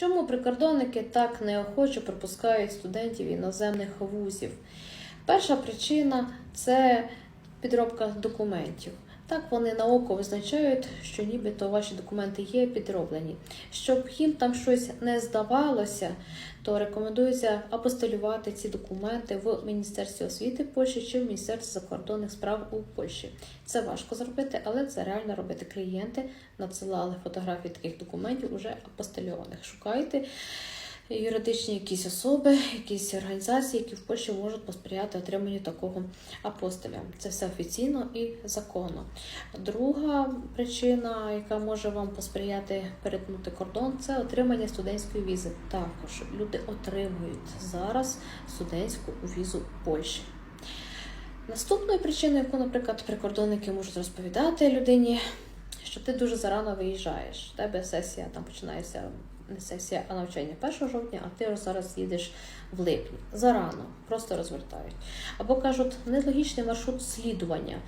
Чому прикордонники так неохоче пропускають студентів іноземних вузів? Перша причина це підробка документів. Так вони на око визначають, що нібито ваші документи є підроблені. Щоб їм там щось не здавалося, то рекомендується апостилювати ці документи в Міністерстві освіти Польщі чи в Міністерстві закордонних справ у Польщі. Це важко зробити, але це реально робити. Клієнти надсилали фотографії таких документів уже апостильованих. Шукайте юридичні якісь особи, якісь організації, які в Польщі можуть посприяти отриманню такого апостиля. Це все офіційно і законно. Друга причина, яка може вам посприяти перетнути кордон, це отримання студентської візи. Також люди отримують зараз студентську візу в Польщі. Наступною причиною, яку, наприклад, прикордонники можуть розповідати людині, що ти дуже зарано виїжджаєш. У тебе сесія там починається не сесія, а навчання 1 жовтня, а ти зараз їдеш в липні. Зарано, просто розвертають. Або кажуть, нелогічний маршрут слідування.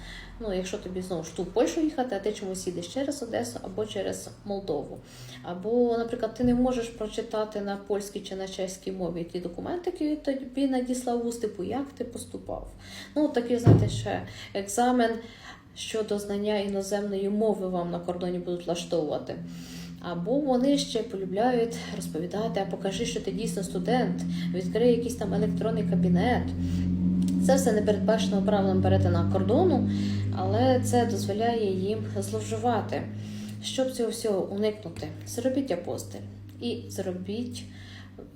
Ну, якщо тобі знову ж ту Польщу їхати, а ти чомусь їдеш через Одесу або через Молдову. Або, наприклад, ти не можеш прочитати на польській чи на чеській мові ті документи, які тобі надіслав вуз, типу, як ти поступав. Ну, такі, знаєте, ще екзамен щодо знання іноземної мови вам на кордоні будуть влаштовувати. Або вони ще полюбляють розповідати, а покажи, що ти дійсно студент, відкрий якийсь там електронний кабінет. Це все не передбачено правилам перетину кордону, але це дозволяє їм зловживати. Щоб цього всього уникнути, зробіть апостиль і зробіть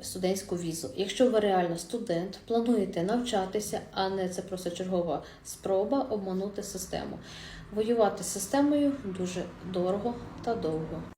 студентську візу. Якщо ви реально студент, плануєте навчатися, а не це просто чергова спроба обманути систему. Воювати з системою дуже дорого та довго.